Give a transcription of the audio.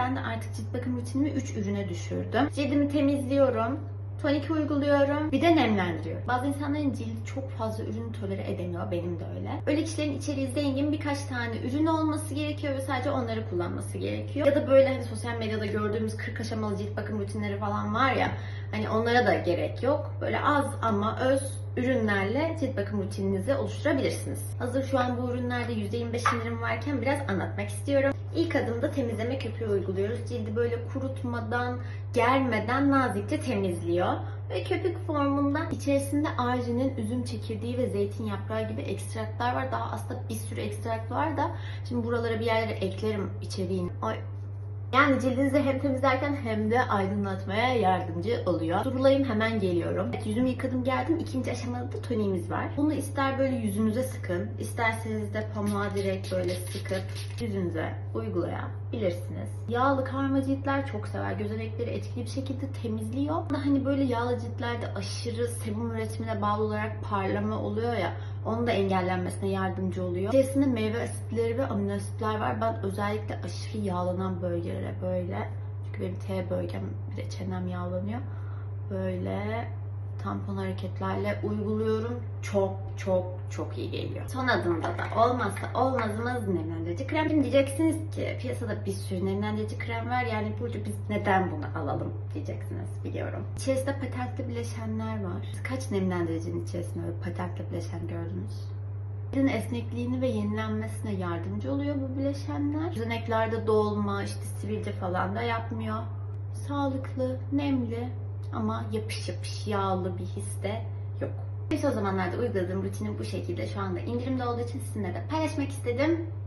ben de artık cilt bakım rutinimi 3 ürüne düşürdüm. Cildimi temizliyorum. Tonik uyguluyorum. Bir de nemlendiriyorum. Bazı insanların cildi çok fazla ürün tolere edemiyor. Benim de öyle. Öyle kişilerin içeriği zengin birkaç tane ürün olması gerekiyor ve sadece onları kullanması gerekiyor. Ya da böyle hani sosyal medyada gördüğümüz 40 aşamalı cilt bakım rutinleri falan var ya. Hani onlara da gerek yok. Böyle az ama öz ürünlerle cilt bakım rutininizi oluşturabilirsiniz. Hazır şu an bu ürünlerde %25 indirim varken biraz anlatmak istiyorum. İlk adımda temizleme köpüğü uyguluyoruz. Cildi böyle kurutmadan, germeden nazikçe temizliyor. Ve köpük formunda içerisinde arginin, üzüm çekirdeği ve zeytin yaprağı gibi ekstratlar var. Daha aslında bir sürü ekstrat var da şimdi buralara bir yerlere eklerim içeriğini. Ay yani cildinizi hem temizlerken hem de aydınlatmaya yardımcı oluyor. Durulayım hemen geliyorum. Evet, yüzümü yıkadım geldim. İkinci aşamada da toniğimiz var. Bunu ister böyle yüzünüze sıkın, isterseniz de pamuğa direkt böyle sıkıp yüzünüze uygulayabilirsiniz. Yağlı karma ciltler çok sever. Gözenekleri etkili bir şekilde temizliyor. Hani böyle yağlı ciltlerde aşırı sebum üretimine bağlı olarak parlama oluyor ya onun da engellenmesine yardımcı oluyor. İçerisinde meyve asitleri ve amino asitler var. Ben özellikle aşırı yağlanan bölgelere böyle çünkü benim T bölgem bir de çenem yağlanıyor. Böyle tampon hareketlerle uyguluyorum. Çok çok çok iyi geliyor. Son adımda da olmazsa olmazımız nemlendirici krem. Şimdi diyeceksiniz ki piyasada bir sürü nemlendirici krem var. Yani Burcu biz neden bunu alalım diyeceksiniz biliyorum. İçerisinde patentli bileşenler var. Siz Kaç nemlendiricinin içerisinde böyle patentli bileşen gördünüz? Cildin esnekliğini ve yenilenmesine yardımcı oluyor bu bileşenler. Gözeneklerde dolma, işte sivilce falan da yapmıyor. Sağlıklı, nemli ama yapış yapış yağlı bir his de yok. Son zamanlarda uyguladığım rutinim bu şekilde şu anda indirimde olduğu için sizinle de paylaşmak istedim.